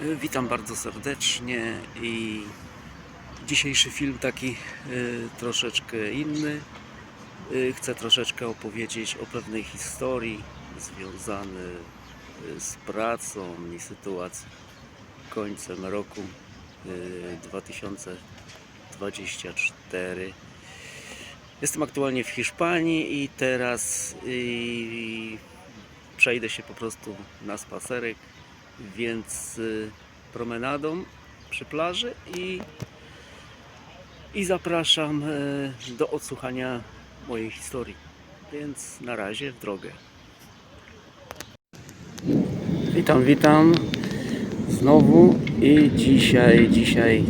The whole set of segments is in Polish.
Y, Witam bardzo serdecznie i dzisiejszy film taki y, troszeczkę inny. Y, Chcę troszeczkę opowiedzieć o pewnej historii związanej z pracą i sytuacją końcem roku y, 2024. Jestem aktualnie w Hiszpanii i teraz przejdę się po prostu na spacerek więc y, promenadą przy plaży i, i zapraszam y, do odsłuchania mojej historii. Więc na razie w drogę. Witam, witam znowu i dzisiaj, dzisiaj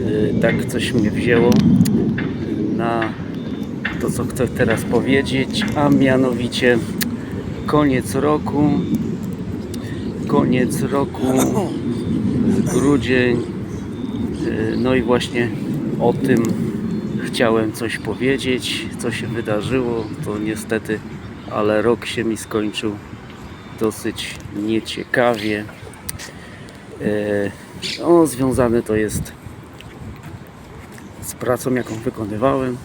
y, tak coś mnie wzięło na to, co chcę teraz powiedzieć, a mianowicie koniec roku koniec roku, grudzień. Yy, No i właśnie o tym chciałem coś powiedzieć, co się wydarzyło. To niestety, ale rok się mi skończył dosyć nieciekawie. Yy, No, związane to jest z pracą, jaką wykonywałem.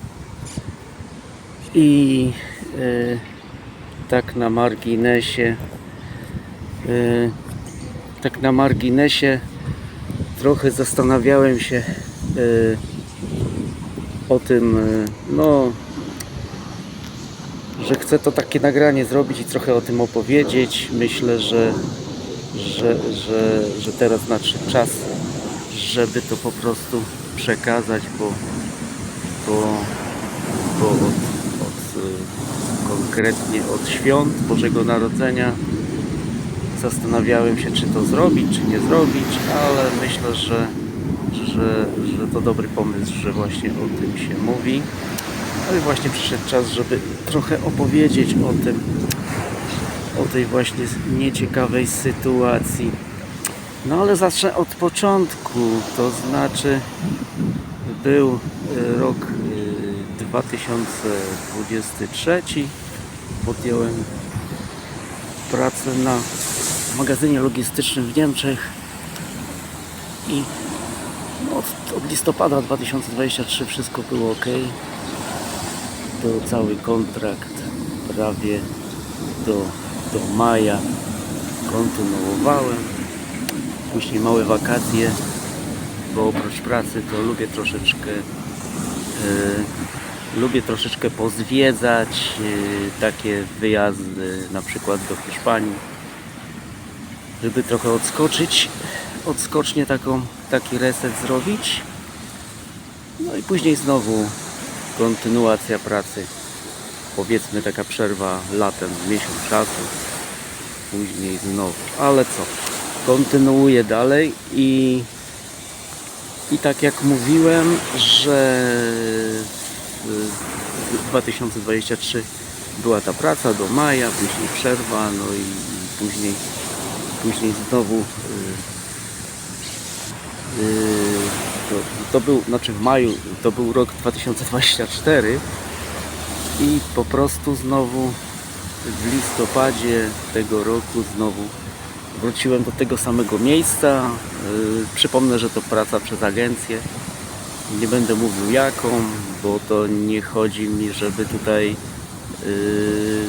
I yy, tak na marginesie tak na marginesie trochę zastanawiałem się yy, o tym, yy, no, że chcę to takie nagranie zrobić i trochę o tym opowiedzieć. Myślę, że, że, że, że teraz nadszedł czas, żeby to po prostu przekazać, bo, bo, bo od, od, konkretnie od świąt Bożego Narodzenia zastanawiałem się, czy to zrobić, czy nie zrobić, ale myślę, że, że, że to dobry pomysł, że właśnie o tym się mówi. No i właśnie przyszedł czas, żeby trochę opowiedzieć o tym, o tej właśnie nieciekawej sytuacji. No ale zacznę od początku, to znaczy był y, rok y, 2023, podjąłem pracę na magazynie logistycznym w Niemczech i no, od, od listopada 2023 wszystko było ok. To cały kontrakt prawie do, do maja kontynuowałem. Później małe wakacje, bo oprócz pracy to lubię troszeczkę e, lubię troszeczkę pozwiedzać e, takie wyjazdy na przykład do Hiszpanii żeby trochę odskoczyć odskocznie taką, taki reset zrobić. No i później znowu kontynuacja pracy. Powiedzmy taka przerwa latem miesiąc czasu. Później znowu. Ale co? Kontynuuję dalej i i tak jak mówiłem, że w 2023 była ta praca do maja, później przerwa, no i później później znowu yy, yy, to, to był, znaczy w maju to był rok 2024 i po prostu znowu w listopadzie tego roku znowu wróciłem do tego samego miejsca. Yy, przypomnę, że to praca przez agencję. Nie będę mówił jaką, bo to nie chodzi mi, żeby tutaj yy,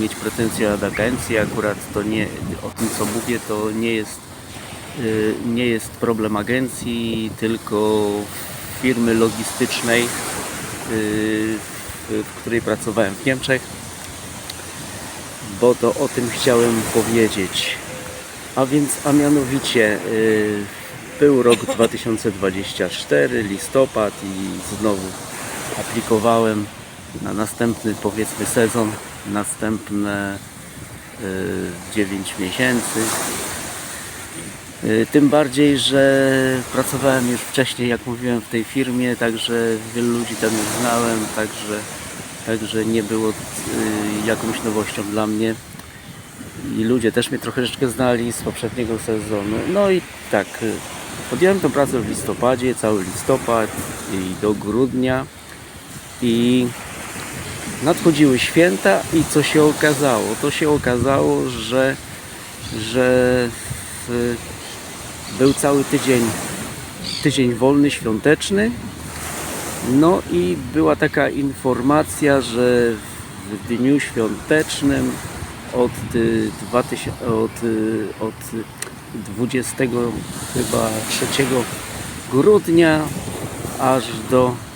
mieć pretensje od agencji. Akurat to nie, o tym co mówię, to nie jest, yy, nie jest problem agencji, tylko firmy logistycznej, yy, w, której pracowałem w Niemczech, bo to o tym chciałem powiedzieć. A więc, a mianowicie yy, był rok 2024, listopad i znowu aplikowałem na następny powiedzmy sezon, następne yy, 9 miesięcy. Yy, Tym bardziej, że pracowałem już wcześniej, jak mówiłem, w tej firmie, także wielu ludzi tam już znałem, także, także nie było yy, jakąś nowością dla mnie i ludzie też mnie troszeczkę znali z poprzedniego sezonu. No i tak, y, podjąłem tę pracę w listopadzie, cały listopad i do grudnia i nadchodziły święta i co się okazało? To się okazało, że, że w, Był cały tydzień, tydzień wolny, świąteczny. No i była taka informacja, że w dniu świątecznym od, y, 2000, od, y, od 20 chyba 3 grudnia aż do, y,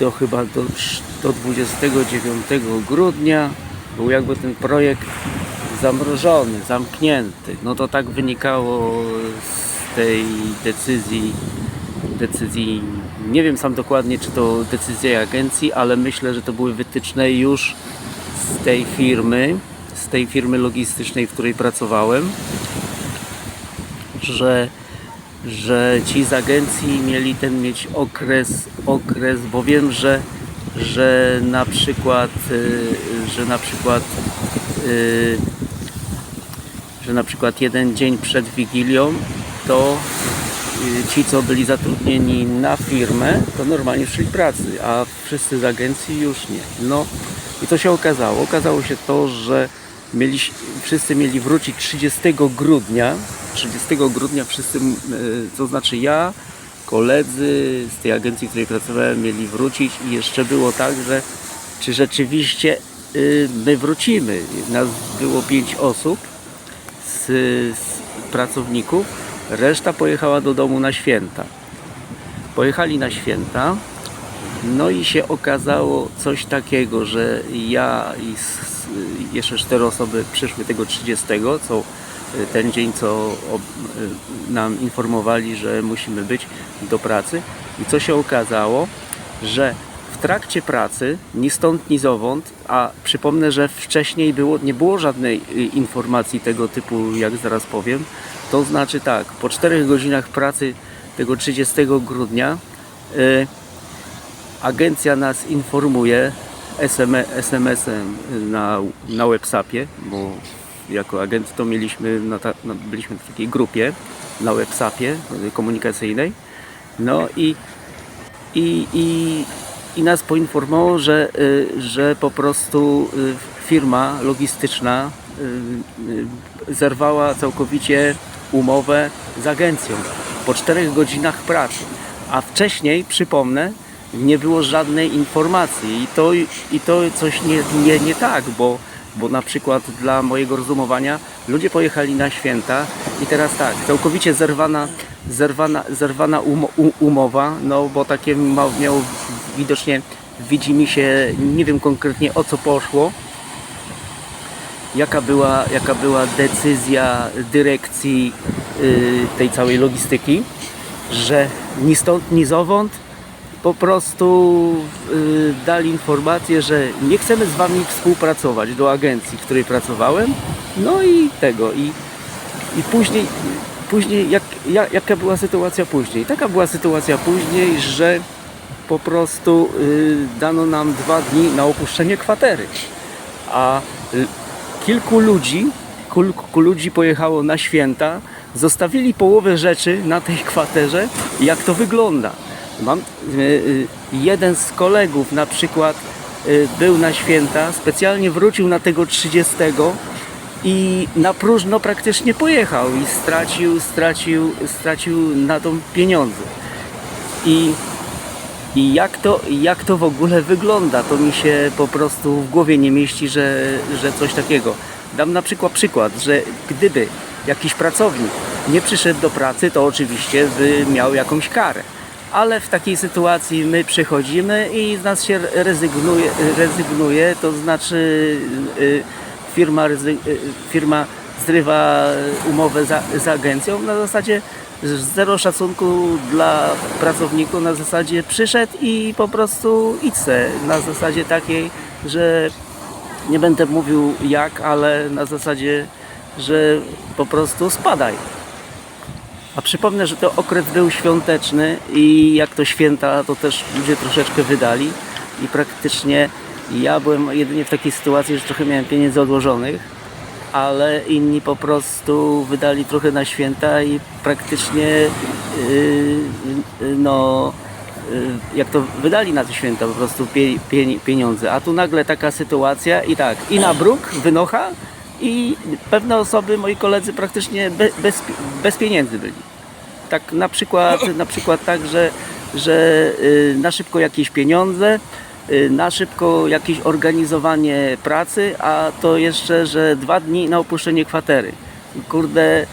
do chyba do, do 29 grudnia był jakby ten projekt zamrożony, zamknięty. No to tak wynikało z tej decyzji decyzji, nie wiem sam dokładnie czy to decyzja agencji, ale myślę, że to były wytyczne już z tej firmy, z tej firmy logistycznej, w której pracowałem, że, że ci z agencji mieli ten mieć okres, okres, bo wiem, że, że na przykład, y, że na przykład y, że na przykład jeden dzień przed Wigilią to y, ci, co byli zatrudnieni na firmę, to normalnie szli pracy, a wszyscy z agencji już nie. No i co się okazało? Okazało się to, że mieli, wszyscy mieli wrócić 30 grudnia. 30 grudnia wszyscy, y, to znaczy ja, koledzy z tej agencji, w której pracowałem, mieli wrócić i jeszcze było tak, że czy rzeczywiście y, my wrócimy. Nas było 5 osób z, z pracowników, reszta pojechała do domu na święta. Pojechali na święta, no i się okazało coś takiego, że ja i jeszcze cztery osoby przyszły tego 30, co y, ten dzień, co y, nam informowali, że musimy być do pracy. I co się okazało, że w trakcie pracy, ni stąd, ni zowąd, a przypomnę, że wcześniej było, nie było żadnej y, informacji tego typu, jak zaraz powiem, to znaczy tak, po 4 godzinach pracy tego 30 grudnia y, agencja nas informuje SM, SMS-em na, na Websapie, bo jako agent to mieliśmy, na ta, na, byliśmy w takiej grupie na Websapie y, komunikacyjnej. No i, i, i, i nas poinformowało, że, y, że po prostu y, firma logistyczna y, zerwała całkowicie umowę z agencją po 4 godzinach pracy. A wcześniej, przypomnę, nie było żadnej informacji i to, i to coś nie, nie, nie tak, bo, bo na przykład dla mojego rozumowania ludzie pojechali na święta i teraz tak, całkowicie zerwana, zerwana, zerwana umo, u, umowa, no bo takie ma, miało widocznie widzi mi się, nie wiem konkretnie o co poszło, jaka była, jaka była decyzja dyrekcji y, tej całej logistyki, że ni stąd, ni zowąd po prostu y, dali informację, że nie chcemy z Wami współpracować do agencji, w której pracowałem. No i tego. I, i później, później jak, jak, jaka była sytuacja później? Taka była sytuacja później, że po prostu y, dano nam dwa dni na opuszczenie kwatery. A kilku ludzi, kilku ludzi pojechało na święta, zostawili połowę rzeczy na tej kwaterze. Jak to wygląda? Mam, y, y, jeden z kolegów na przykład y, był na święta, specjalnie wrócił na tego 30 i na próżno praktycznie pojechał i stracił, stracił, stracił na to pieniądze. I i jak to, jak to w ogóle wygląda? To mi się po prostu w głowie nie mieści, że, że coś takiego. Dam na przykład przykład, że gdyby jakiś pracownik nie przyszedł do pracy, to oczywiście by miał jakąś karę. Ale w takiej sytuacji my przychodzimy i z nas się rezygnuje, rezygnuje to znaczy y, firma, rezy- y, firma zrywa umowę za, z agencją na zasadzie zero szacunku dla pracowników, na zasadzie przyszedł i po prostu idź na zasadzie takiej, że nie będę mówił jak, ale na zasadzie, że po prostu spadaj. A przypomnę, że to okres był świąteczny i jak to święta, to też ludzie troszeczkę wydali i praktycznie ja byłem jedynie w takiej sytuacji, że trochę miałem pieniędzy odłożonych, ale inni po prostu wydali trochę na święta i praktycznie yy, no yy, jak to wydali na te święta po prostu pie, pie, pieniądze. A tu nagle taka sytuacja i tak, i na bruk wynocha i pewne osoby, moi koledzy praktycznie be, bez, bez pieniędzy byli. Tak na przykład, na przykład tak, że, że y, na szybko jakieś pieniądze, y, na szybko jakieś organizowanie pracy, a to jeszcze, że dwa dni na opuszczenie kwatery. Kurde,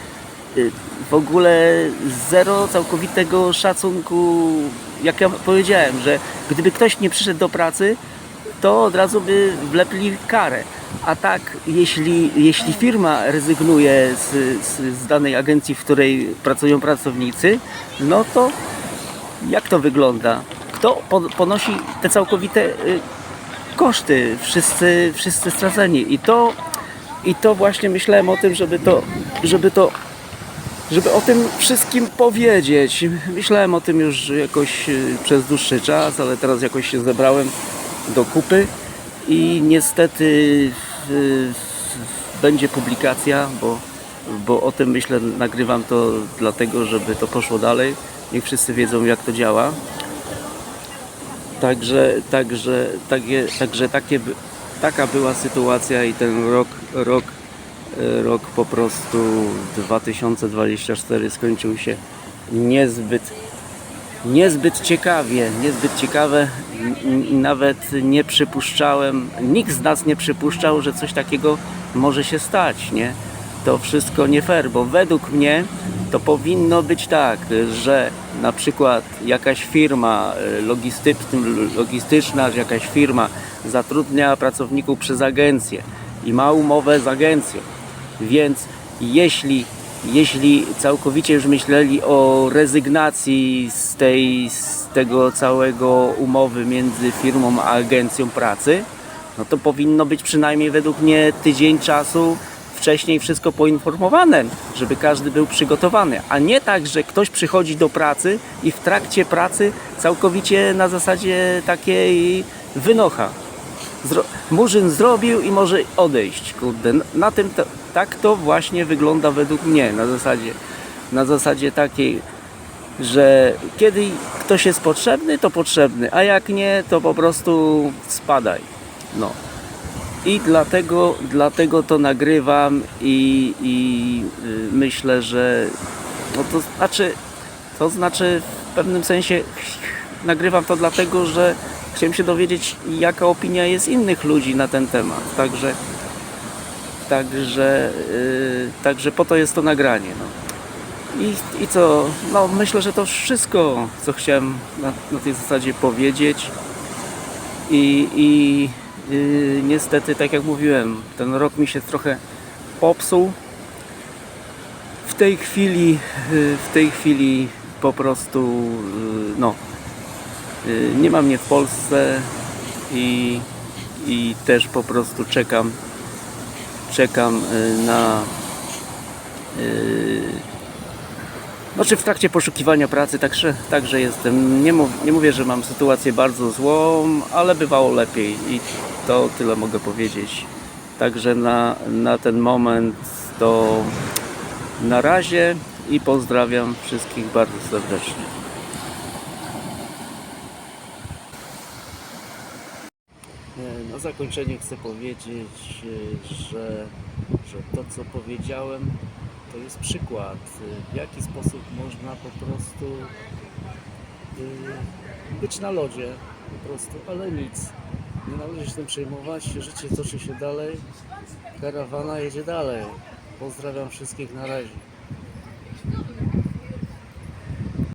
y, w ogóle zero całkowitego szacunku, jak ja powiedziałem, że gdyby ktoś nie przyszedł do pracy, to od razu by wlepli karę. A tak, jeśli, jeśli firma rezygnuje z, z, z danej agencji, w której pracują pracownicy, no to jak to wygląda? Kto po, ponosi te całkowite y, koszty? Wszyscy, wszyscy straceni. I to, I to właśnie myślałem o tym, żeby to, żeby to żeby o tym wszystkim powiedzieć. Myślałem o tym już jakoś y, przez dłuższy czas, ale teraz jakoś się zebrałem do kupy i niestety będzie publikacja, bo, bo o tym myślę, nagrywam to dlatego, żeby to poszło dalej. Niech wszyscy wiedzą jak to działa. Także, także, takie, także takie, taka była sytuacja i ten rok, rok, e, rok po prostu 2024 skończył się niezbyt, niezbyt ciekawie, niezbyt ciekawe. Nawet nie przypuszczałem, nikt z nas nie przypuszczał, że coś takiego może się stać, nie? To wszystko nie fair, bo według mnie to powinno być tak, że na przykład jakaś firma e, logistyczna, czy jakaś firma zatrudnia pracowników przez agencję i ma umowę z agencją, więc jeśli, jeśli całkowicie już myśleli o rezygnacji z, tej, z tego całego umowy między firmą a agencją pracy, no to powinno być przynajmniej według mnie tydzień czasu wcześniej wszystko poinformowane, żeby każdy był przygotowany, a nie tak, że ktoś przychodzi do pracy i w trakcie pracy całkowicie na zasadzie takiej wynocha. Zro- Murzyn zrobił i może odejść. Kurde, na tym to, tak to właśnie wygląda według mnie na zasadzie, na zasadzie takiej, że kiedy ktoś jest potrzebny, to potrzebny, a jak nie, to po prostu spadaj. No. I dlatego, dlatego to nagrywam i, i y, myślę, że no to znaczy, to znaczy w pewnym sensie nagrywam to dlatego, że chciałem się dowiedzieć jaka opinia jest innych ludzi na ten temat. Także także, y, także po to jest to nagranie. No. I, I co? No myślę, że to wszystko, co chciałem na, na tej zasadzie powiedzieć. I, i y, niestety, tak jak mówiłem, ten rok mi się trochę popsuł. W tej chwili, y, w tej chwili po prostu, y, no, y, nie ma mnie w Polsce i, i też po prostu czekam, czekam y, na y, znaczy w trakcie poszukiwania pracy także, także jestem. Nie, mów, nie mówię, że mam sytuację bardzo złą, ale bywało lepiej i to tyle mogę powiedzieć. Także na, na ten moment to na razie i pozdrawiam wszystkich bardzo serdecznie. Na zakończenie chcę powiedzieć, że, że to co powiedziałem to jest przykład, w jaki sposób można po prostu e, być na lodzie, po prostu, ale nic. Nie należy się tym przejmować, życie toczy się dalej, karawana jedzie dalej. Pozdrawiam wszystkich na razie.